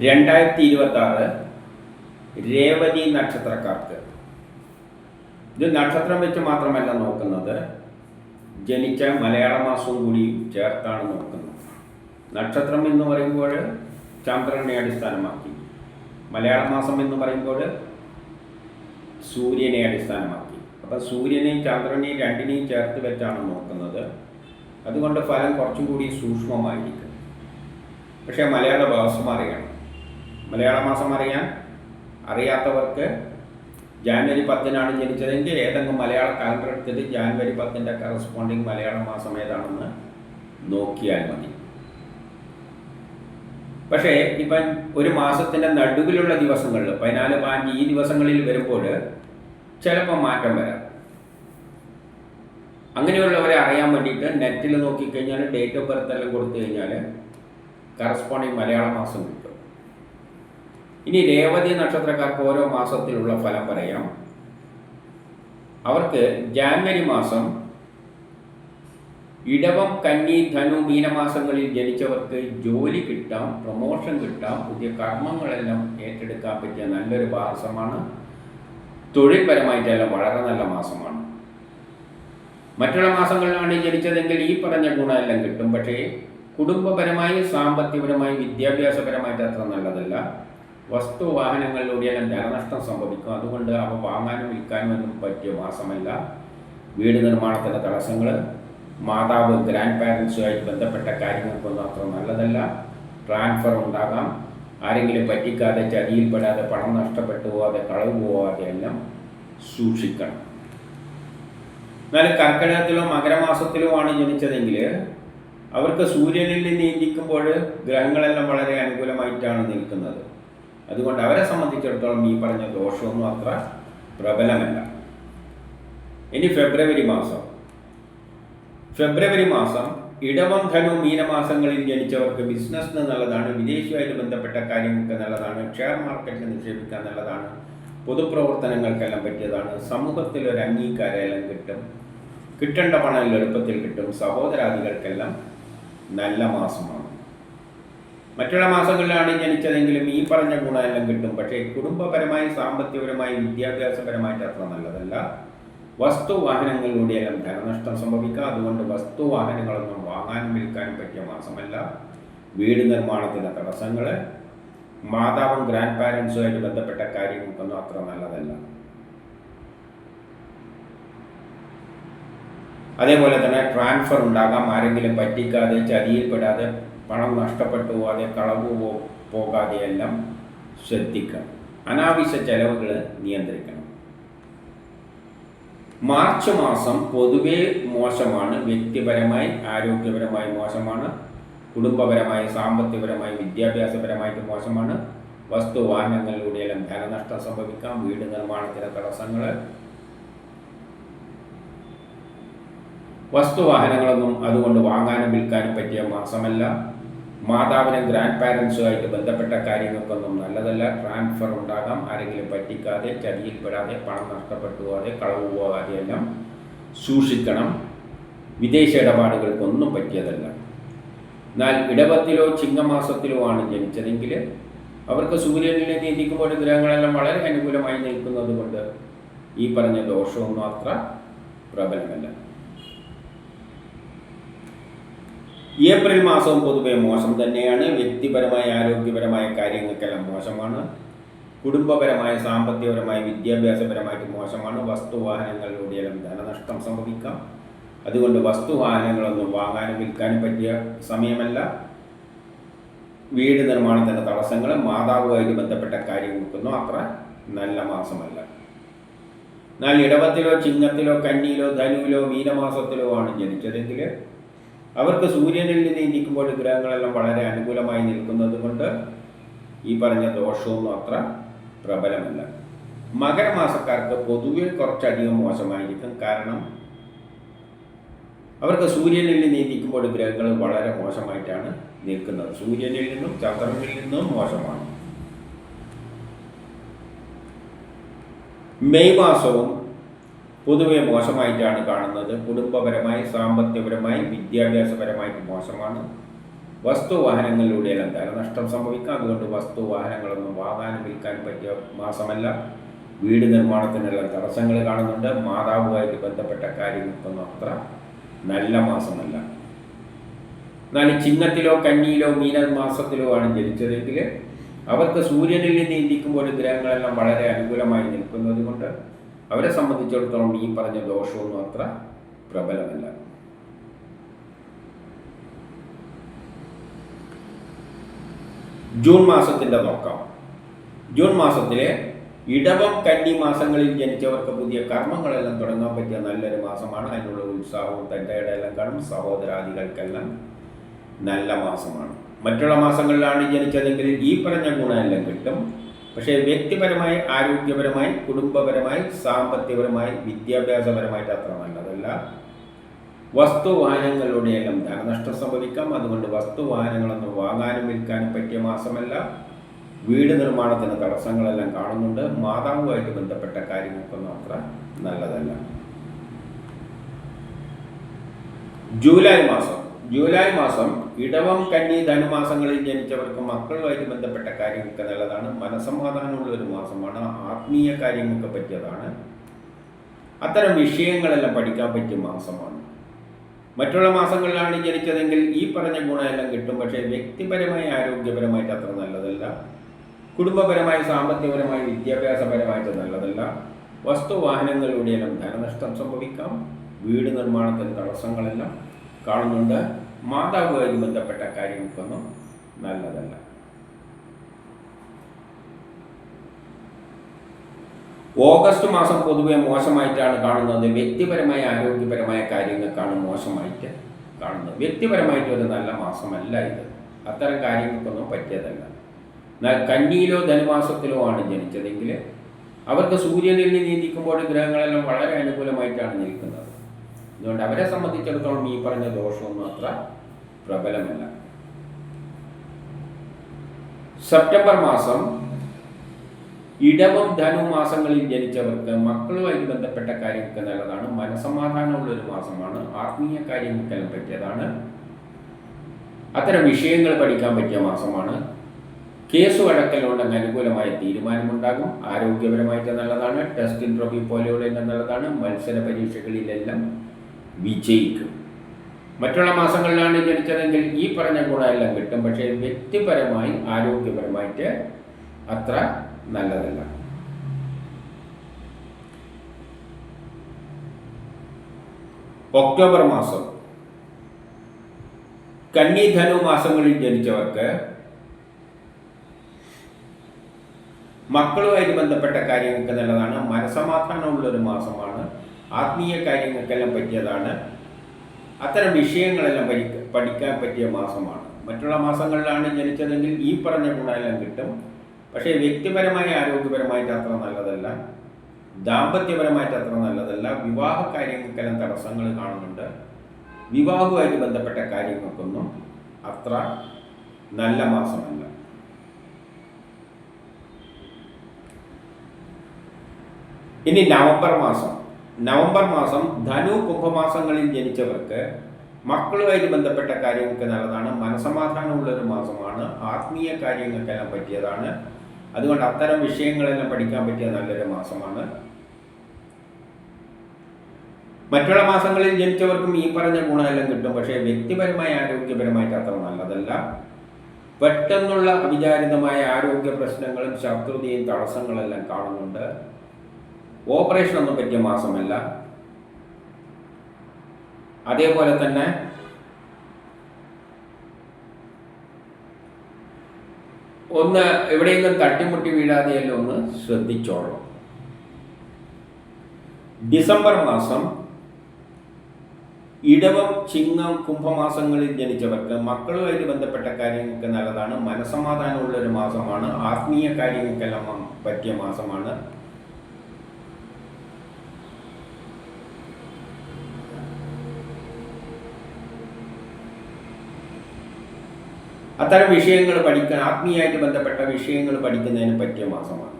രണ്ടായിരത്തി ഇരുപത്തി ആറ് രേവതി നക്ഷത്രക്കാർക്ക്. ഇത് നക്ഷത്രം വെച്ച് മാത്രമല്ല നോക്കുന്നത് ജനിച്ച മലയാള മാസവും കൂടി ചേർത്താണ് നോക്കുന്നത്. നക്ഷത്രം എന്ന് പറയുമ്പോൾ ചന്ദ്രനെ അടിസ്ഥാനമാക്കി. മലയാള മാസം എന്ന് പറയുമ്പോൾ സൂര്യനെ അടിസ്ഥാനമാക്കി. അപ്പം സൂര്യനെയും ചന്ദ്രനെയും രണ്ടിനെയും ചേർത്ത് വെച്ചാണ് നോക്കുന്നത്. അതുകൊണ്ട് ഫലം കുറച്ചും കൂടി സൂക്ഷ്മമായിരിക്കും. പക്ഷേ മലയാള ഭാഷ അറിയണം മലയാള മാസം അറിയാൻ അറിയാത്തവർക്ക് ജാനുവരി പത്തിനാണ് ജനിച്ചതെങ്കിൽ ഏതെങ്കിലും മലയാള കാലണ്ടർ എടുത്തിട്ട് ജാനുവരി പത്തിന്റെ കറസ്പോണ്ടിങ് മലയാള മാസം ഏതാണെന്ന് നോക്കിയാൽ മതി. പക്ഷേ ഇപ്പം ഒരു മാസത്തിന്റെ നടുവിലുള്ള ദിവസങ്ങളിൽ പതിനാല് പതിനഞ്ച് ഈ ദിവസങ്ങളിൽ വരുമ്പോൾ ചിലപ്പോൾ മാറ്റം വരാം. അങ്ങനെയുള്ളവരെ അറിയാൻ വേണ്ടിയിട്ട് നെറ്റിൽ നോക്കിക്കഴിഞ്ഞാൽ ഡേറ്റ് ഓഫ് ബർത്ത് എല്ലാം കൊടുത്തു കഴിഞ്ഞാൽ കറസ്പോണ്ടിങ് മലയാള മാസം കിട്ടും. ഇനി രേവതി നക്ഷത്രക്കാർക്ക് ഓരോ മാസത്തിലുള്ള ഫലം പറയാം അവർക്ക് ജാനുവരി മാസം ഇടവം കന്നി ധനു മീനമാസങ്ങളിൽ ജനിച്ചവർക്ക് ജോലി കിട്ടാം പ്രൊമോഷൻ കിട്ടാം പുതിയ കർമ്മങ്ങളെല്ലാം ഏറ്റെടുക്കാൻ പറ്റിയ നല്ലൊരു മാസമാണ്. തൊഴിൽപരമായിട്ടെല്ലാം വളരെ നല്ല മാസമാണ്. മറ്റുള്ള മാസങ്ങളിലാണ് ജനിച്ചതെങ്കിൽ ഈ പറഞ്ഞ ഗുണമെല്ലാം കിട്ടും. പക്ഷേ കുടുംബപരമായി സാമ്പത്തികപരമായി വിദ്യാഭ്യാസപരമായിട്ട് അത്ര നല്ലതല്ല. വസ്തു വാഹനങ്ങളിലൂടെയെല്ലാം ധനനഷ്ടം സംഭവിക്കും അതുകൊണ്ട് അവ വാങ്ങാനും വിൽക്കാനും ഒന്നും പറ്റിയ മാസമല്ല. വീട് നിർമ്മാണത്തിന്റെ തടസ്സങ്ങൾ മാതാവ് ഗ്രാൻഡ് പാരൻസുമായിട്ട് ബന്ധപ്പെട്ട കാര്യങ്ങൾക്കൊന്നും അത്ര നല്ലതല്ല. ട്രാൻസ്ഫർ ഉണ്ടാകാം. ആരെങ്കിലും പറ്റിക്കാതെ ചതിയിൽപ്പെടാതെ പണം നഷ്ടപ്പെട്ടു പോവാതെ കളവ് പോവാതെ എല്ലാം സൂക്ഷിക്കണം. എന്നാൽ കർക്കിടകത്തിലോ മകരമാസത്തിലോ ആണ് ജനിച്ചതെങ്കിൽ അവർക്ക് സൂര്യനിൽ നിന്ന് ഇരിക്കുമ്പോൾ ഗ്രഹങ്ങളെല്ലാം വളരെ അനുകൂലമായിട്ടാണ് നിൽക്കുന്നത്. അതുകൊണ്ട് അവരെ സംബന്ധിച്ചിടത്തോളം ഈ പറഞ്ഞ ദോഷമൊന്നും അത്ര പ്രബലമല്ല. ഇനി ഫെബ്രുവരി മാസം. ഫെബ്രുവരി മാസം ഇടവം ധനു മീനമാസങ്ങളിൽ ജനിച്ചവർക്ക് ബിസിനസ് നല്ലതാണ് വിദേശിയുമായിട്ട് ബന്ധപ്പെട്ട കാര്യങ്ങൾക്ക് നല്ലതാണ് ഷെയർ മാർക്കറ്റിൽ നിക്ഷേപിക്കാൻ നല്ലതാണ് പൊതുപ്രവർത്തനങ്ങൾക്കെല്ലാം പറ്റിയതാണ്. സമൂഹത്തിൽ ഒരു അംഗീകാരമെല്ലാം കിട്ടും. കിട്ടേണ്ട പണം എളുപ്പത്തിൽ കിട്ടും. സഹോദരാദികൾക്കെല്ലാം നല്ല മാസമാണ്. മറ്റുള്ള മാസങ്ങളിലാണ് ജനിച്ചതെങ്കിലും ഈ പറഞ്ഞ ഗുണമെല്ലാം കിട്ടും. പക്ഷേ കുടുംബപരമായി സാമ്പത്തികപരമായി വിദ്യാഭ്യാസപരമായിട്ട് അത്ര നല്ലതല്ല. വസ്തു വാഹനങ്ങളിലൂടെയെല്ലാം ധനനഷ്ടം സംഭവിക്കാം. അതുകൊണ്ട് വസ്തു വാഹനങ്ങളൊന്നും വാങ്ങാനും വിൽക്കാനും പറ്റിയ മാസമല്ല. വീട് നിർമ്മാണത്തിന് തടസ്സങ്ങൾ മാതാവും ഗ്രാൻഡ് പാരൻസുമായിട്ട് ബന്ധപ്പെട്ട കാര്യങ്ങൾക്കൊന്നും അത്ര നല്ലതല്ല. അതേപോലെ തന്നെ ട്രാൻസ്ഫർ ഉണ്ടാകാം. ആരെങ്കിലും പറ്റിക്കാതെ ചതിയിൽപ്പെടാതെ പണം നഷ്ടപ്പെട്ടു പോകാതെ കളവ് പോകാതെയെല്ലാം ശ്രദ്ധിക്കണം. അനാവശ്യ ചെലവുകൾ നിയന്ത്രിക്കണം. മാർച്ച് മാസം പൊതുവെ മോശമാണ് വ്യക്തിപരമായി ആരോഗ്യപരമായി മോശമാണ് കുടുംബപരമായി സാമ്പത്തികപരമായി വിദ്യാഭ്യാസപരമായിട്ട് മോശമാണ്. വസ്തു വാഹനങ്ങളിലൂടെയെല്ലാം ധനനഷ്ടം സംഭവിക്കാം വീട് നിർമ്മാണത്തിലെ തടസ്സങ്ങൾ വസ്തുവാഹനങ്ങളൊന്നും അതുകൊണ്ട് വാങ്ങാനും വിൽക്കാനും പറ്റിയ മാസമല്ല. മാതാവിനും ഗ്രാൻഡ് പാരൻസുമായിട്ട് ബന്ധപ്പെട്ട കാര്യങ്ങൾക്കൊന്നും നല്ലതല്ല. ട്രാൻസ്ഫർ ഉണ്ടാകാം. ആരെങ്കിലും പറ്റിക്കാതെ ചതിയിൽപ്പെടാതെ പണം നഷ്ടപ്പെട്ടു പോകാതെ കളവ് പോകാതെ എല്ലാം സൂക്ഷിക്കണം. വിദേശ ഇടപാടുകൾക്കൊന്നും പറ്റിയതല്ല. എന്നാൽ ഇടവത്തിലോ ചിങ്ങമാസത്തിലോ ആണ് ജനിച്ചതെങ്കിൽ അവർക്ക് സൂര്യനിലെ നീതിക്കുമ്പോൾ ഗ്രഹങ്ങളെല്ലാം വളരെ അനുകൂലമായി നിൽക്കുന്നത് കൊണ്ട് ഈ പറഞ്ഞ ദോഷവും മാത്രം പ്രബലമല്ല. ഏപ്രിൽ മാസവും പൊതുവെ മോശം തന്നെയാണ്. വ്യക്തിപരമായ ആരോഗ്യപരമായ കാര്യങ്ങൾക്കെല്ലാം മോശമാണ്. കുടുംബപരമായ സാമ്പത്തികപരമായ വിദ്യാഭ്യാസപരമായിട്ട് മോശമാണ്. വസ്തുവാഹനങ്ങളിലൂടെയെല്ലാം ധനനഷ്ടം സംഭവിക്കാം. അതുകൊണ്ട് വസ്തുവാഹനങ്ങളൊന്നും വാങ്ങാനും വിൽക്കാനും പറ്റിയ സമയമല്ല. വീട് നിർമ്മാണത്തിന്റെ തടസ്സങ്ങൾ മാതാവുമായിട്ട് ബന്ധപ്പെട്ട കാര്യങ്ങൾക്കൊന്നും അത്ര നല്ല മാസമല്ല. എന്നാൽ ഇടവത്തിലോ ചിങ്ങത്തിലോ കന്നിയിലോ ധനുവിലോ മീനമാസത്തിലോ ആണ് ജനിച്ചതെങ്കിൽ അവർക്ക് സൂര്യനിൽ നിന്ന് ഇരിക്കുമ്പോൾ ഗ്രഹങ്ങളെല്ലാം വളരെ അനുകൂലമായി നിൽക്കുന്നത് കൊണ്ട് ഈ പറഞ്ഞ ദോഷമൊന്നും അത്ര പ്രബലമല്ല. മകരമാസക്കാർക്ക് പൊതുവെ കുറച്ചധികം മോശമായിരിക്കും. കാരണം അവർക്ക് സൂര്യനിൽ നിന്ന് ഇരിക്കുമ്പോൾ ഗ്രഹങ്ങൾ വളരെ മോശമായിട്ടാണ് നിൽക്കുന്നത്. സൂര്യനിൽ നിന്നും ചന്ദ്രനിൽ നിന്നും മോശമാണ്. മെയ് മാസവും പൊതുവെ മോശമായിട്ടാണ് കാണുന്നത്. കുടുംബപരമായി സാമ്പത്തികപരമായി വിദ്യാഭ്യാസപരമായിട്ട് മോശമാണ്. വസ്തു വസ്തുവാഹനങ്ങളിലൂടെയെല്ലാം ധനനഷ്ടം സംഭവിക്കാം. അതുകൊണ്ട് വസ്തുവാഹനങ്ങളൊന്നും വാങ്ങാനും വിൽക്കാൻ പറ്റിയ മാസമല്ല. വീട് നിർമ്മാണത്തിനെല്ലാം തടസ്സങ്ങൾ കാണുന്നുണ്ട്. മാതാവുമായിട്ട് ബന്ധപ്പെട്ട കാര്യങ്ങൾക്കൊന്നും അത്ര നല്ല മാസമല്ല. എന്നാൽ ചിങ്ങത്തിലോ കന്നിയിലോ മീനമാസത്തിലോ ആണ് ജനിച്ചതെങ്കിൽ അവർക്ക് സൂര്യനിൽ നിന്ന് ഇരിക്കുമ്പോൾ ഗ്രഹങ്ങളെല്ലാം വളരെ അനുകൂലമായി നിൽക്കുന്നത് കൊണ്ട് അവരെ സംബന്ധിച്ചിടത്തോളം ഈ പറഞ്ഞ ദോഷമൊന്നും അത്ര പ്രബലമല്ല. ജൂൺ മാസത്തിന്റെ നോക്കാം ജൂൺ മാസത്തിലെ ഇടവം കന്നി മാസങ്ങളിൽ ജനിച്ചവർക്ക് പുതിയ കർമ്മങ്ങളെല്ലാം തുടങ്ങാൻ പറ്റിയ നല്ലൊരു മാസമാണ്. അതിനുള്ള ഉത്സാഹവും തന്റെയുടെ എല്ലാം കാണും. സഹോദരാദികൾക്കെല്ലാം നല്ല മാസമാണ്. മറ്റുള്ള മാസങ്ങളിലാണ് ജനിച്ചതെങ്കിൽ ഈ പറഞ്ഞ ഗുണമെല്ലാം കിട്ടും. പക്ഷേ വ്യക്തിപരമായി ആരോഗ്യപരമായി കുടുംബപരമായി സാമ്പത്തികപരമായി വിദ്യാഭ്യാസപരമായിട്ട് അത്ര നല്ലതല്ല എല്ലാം ധനനഷ്ടം സംഭവിക്കാം. അതുകൊണ്ട് വസ്തുവാഹനങ്ങളൊന്നും വാങ്ങാനും വിൽക്കാനും പറ്റിയ മാസമല്ല. വീട് നിർമ്മാണത്തിന് തടസ്സങ്ങളെല്ലാം കാണുന്നുണ്ട്. മാതാവുമായിട്ട് ബന്ധപ്പെട്ട കാര്യങ്ങൾക്കൊന്നും അത്ര നല്ലതല്ല. ജൂലൈ മാസം. ജൂലൈ മാസം ഇടവം കന്നി ധനുമാസങ്ങളിൽ ജനിച്ചവർക്ക് മക്കളുമായിട്ട് ബന്ധപ്പെട്ട കാര്യങ്ങൾക്ക് നല്ലതാണ്. മനസമാധാനമുള്ള ഒരു മാസമാണ്. ആത്മീയ കാര്യങ്ങൾക്ക് പറ്റിയതാണ്. അത്തരം വിഷയങ്ങളെല്ലാം പഠിക്കാൻ പറ്റിയ മാസമാണ്. മറ്റുള്ള മാസങ്ങളിലാണ് ജനിച്ചതെങ്കിൽ ഈ പറഞ്ഞ ഗുണമെല്ലാം കിട്ടും. പക്ഷേ വ്യക്തിപരമായി ആരോഗ്യപരമായിട്ട് അത്ര നല്ലതല്ല. കുടുംബപരമായി സാമ്പത്തികപരമായി വിദ്യാഭ്യാസപരമായിട്ട് നല്ലതല്ല. വസ്തുവാഹനങ്ങളിലൂടെയെല്ലാം ധനനഷ്ടം സംഭവിക്കാം. വീട് നിർമ്മാണത്തിന് തടസ്സങ്ങളെല്ലാം കാണുന്നുണ്ട്. മാതാവുമായി ബന്ധപ്പെട്ട കാര്യങ്ങൾക്കൊന്നും നല്ലതല്ല. ഓഗസ്റ്റ് മാസം പൊതുവെ മോശമായിട്ടാണ് കാണുന്നത്. വ്യക്തിപരമായ ആരോഗ്യപരമായ കാര്യങ്ങൾക്കാണ് മോശമായിട്ട് കാണുന്നത്. വ്യക്തിപരമായിട്ട് ഒരു നല്ല മാസമല്ല ഇത്. അത്തരം കാര്യങ്ങൾക്കൊന്നും പറ്റിയതല്ല. എന്നാൽ കന്നിയിലോ ധനുമാസത്തിലോ ആണ് ജനിച്ചതെങ്കിൽ അവർക്ക് സൂര്യനിൽ നീന്തിക്കുമ്പോൾ ഗ്രഹങ്ങളെല്ലാം വളരെ അനുകൂലമായിട്ടാണ് നിൽക്കുന്നത് അതുകൊണ്ട് അവരെ സംബന്ധിച്ചിടത്തോളം ഈ പറഞ്ഞ ദോഷവും അത്ര പ്രബലമല്ല. സെപ്റ്റംബർ മാസം ഇടവം ധനു മാസങ്ങളിൽ ജനിച്ചവർക്ക് മക്കളുമായി ബന്ധപ്പെട്ട കാര്യങ്ങൾക്ക് നല്ലതാണ്. മനസമാധാനമുള്ള ഒരു മാസമാണ്. ആത്മീയ കാര്യങ്ങൾക്കെല്ലാം പറ്റിയതാണ്. അത്തരം വിഷയങ്ങൾ പഠിക്കാൻ പറ്റിയ മാസമാണ്. കേസ് അടക്കലുണ്ടെങ്കിൽ അനുകൂലമായ തീരുമാനമുണ്ടാകും. ആരോഗ്യപരമായിട്ട് നല്ലതാണ്. ടെസ്റ്റ് ഇൻട്രോഫി പോലെയുള്ള നല്ലതാണ്. മത്സര പരീക്ഷകളിലെല്ലാം വിജയിക്കും. മറ്റുള്ള മാസങ്ങളിലാണ് ജനിച്ചതെങ്കിൽ ഈ പറഞ്ഞ ഗുണമെല്ലാം കിട്ടും. പക്ഷേ വ്യക്തിപരമായി ആരോഗ്യപരമായിട്ട് അത്ര നല്ലതല്ല. ഒക്ടോബർ മാസം. കന്നി ധനു മാസങ്ങളിൽ ജനിച്ചവർക്ക് മക്കളുമായിട്ട് ബന്ധപ്പെട്ട കാര്യങ്ങൾക്ക് നല്ലതാണ്. മനസമാധാനമുള്ള ഒരു മാസമാണ്. ആത്മീയ കാര്യങ്ങൾക്കെല്ലാം പറ്റിയതാണ്. അത്തരം വിഷയങ്ങളെല്ലാം പഠി പഠിക്കാൻ പറ്റിയ മാസമാണ്. മറ്റുള്ള മാസങ്ങളിലാണ് ജനിച്ചതെങ്കിൽ ഈ പറഞ്ഞ ഗുണമെല്ലാം കിട്ടും. പക്ഷേ വ്യക്തിപരമായ ആരോഗ്യപരമായിട്ട് അത്ര നല്ലതല്ല. ദാമ്പത്യപരമായിട്ട് അത്ര നല്ലതല്ല. വിവാഹ കാര്യങ്ങൾക്കെല്ലാം തടസ്സങ്ങൾ കാണുന്നുണ്ട്. വിവാഹവുമായിട്ട് ബന്ധപ്പെട്ട കാര്യങ്ങൾക്കൊന്നും അത്ര നല്ല മാസമല്ല. ഇനി നവംബർ മാസം. നവംബർ മാസം ധനു കുംഭമാസങ്ങളിൽ ജനിച്ചവർക്ക് മക്കളുമായിട്ട് ബന്ധപ്പെട്ട കാര്യങ്ങൾക്ക് നല്ലതാണ്. മനസമാധാനമുള്ള ഒരു മാസമാണ്. ആത്മീയ കാര്യങ്ങൾക്കെല്ലാം പറ്റിയതാണ്. അതുകൊണ്ട് അത്തരം വിഷയങ്ങളെല്ലാം പഠിക്കാൻ പറ്റിയ നല്ലൊരു മാസമാണ്. മറ്റുള്ള മാസങ്ങളിൽ ജനിച്ചവർക്കും ഈ പറഞ്ഞ ഗുണമെല്ലാം കിട്ടും. പക്ഷേ വ്യക്തിപരമായ ആരോഗ്യപരമായിട്ട് അത്ര നല്ലതല്ല. പെട്ടെന്നുള്ള അവിചാരിതമായ ആരോഗ്യ പ്രശ്നങ്ങളും ശത്രുതയും തടസ്സങ്ങളെല്ലാം കാണുന്നുണ്ട്. ഓപ്പറേഷൻ ഒന്നും പറ്റിയ മാസമല്ല. അതേപോലെ തന്നെ ഒന്ന് എവിടെയെങ്കിലും തട്ടിമുട്ടി വീഴാതെയല്ലോ ഒന്ന് ശ്രദ്ധിച്ചോളൂ. ഡിസംബർ മാസം ഇടവം ചിങ്ങം കുംഭമാസങ്ങളിൽ ജനിച്ചവർക്ക് മക്കളുമായിട്ട് ബന്ധപ്പെട്ട കാര്യങ്ങൾക്ക് നല്ലതാണ്. മനസമാധാനമുള്ള ഒരു മാസമാണ്. ആത്മീയ കാര്യങ്ങൾക്കെല്ലാം പറ്റിയ മാസമാണ്. അത്തരം വിഷയങ്ങൾ പഠിക്കാൻ ആത്മീയമായിട്ട് ബന്ധപ്പെട്ട വിഷയങ്ങൾ പഠിക്കുന്നതിന് പറ്റിയ മാസമാണ്.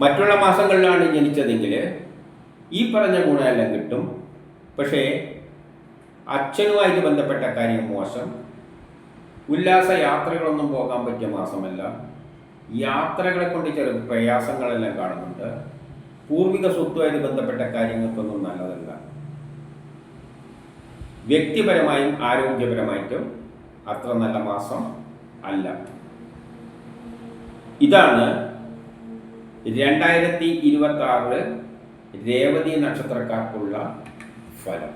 മറ്റുള്ള മാസങ്ങളിലാണ് ജനിച്ചതെങ്കിൽ ഈ പറഞ്ഞ ഗുണമെല്ലാം കിട്ടും. പക്ഷേ അച്ഛനുമായിട്ട് ബന്ധപ്പെട്ട കാര്യം മോശം. ഉല്ലാസ യാത്രകളൊന്നും പോകാൻ പറ്റിയ മാസമല്ല. യാത്രകളെ കൊണ്ട് ചില പ്രയാസങ്ങളെല്ലാം കാണുന്നുണ്ട്. പൂർവിക സ്വത്തുമായിട്ട് ബന്ധപ്പെട്ട കാര്യങ്ങൾക്കൊന്നും നല്ലതല്ല. വ്യക്തിപരമായും ആരോഗ്യപരമായിട്ടും അത്ര നല്ല മാസം അല്ല. ഇതാണ് രണ്ടായിരത്തി ഇരുപത്തി ആറ് രേവതി നക്ഷത്രക്കാർക്കുള്ള ഫലം.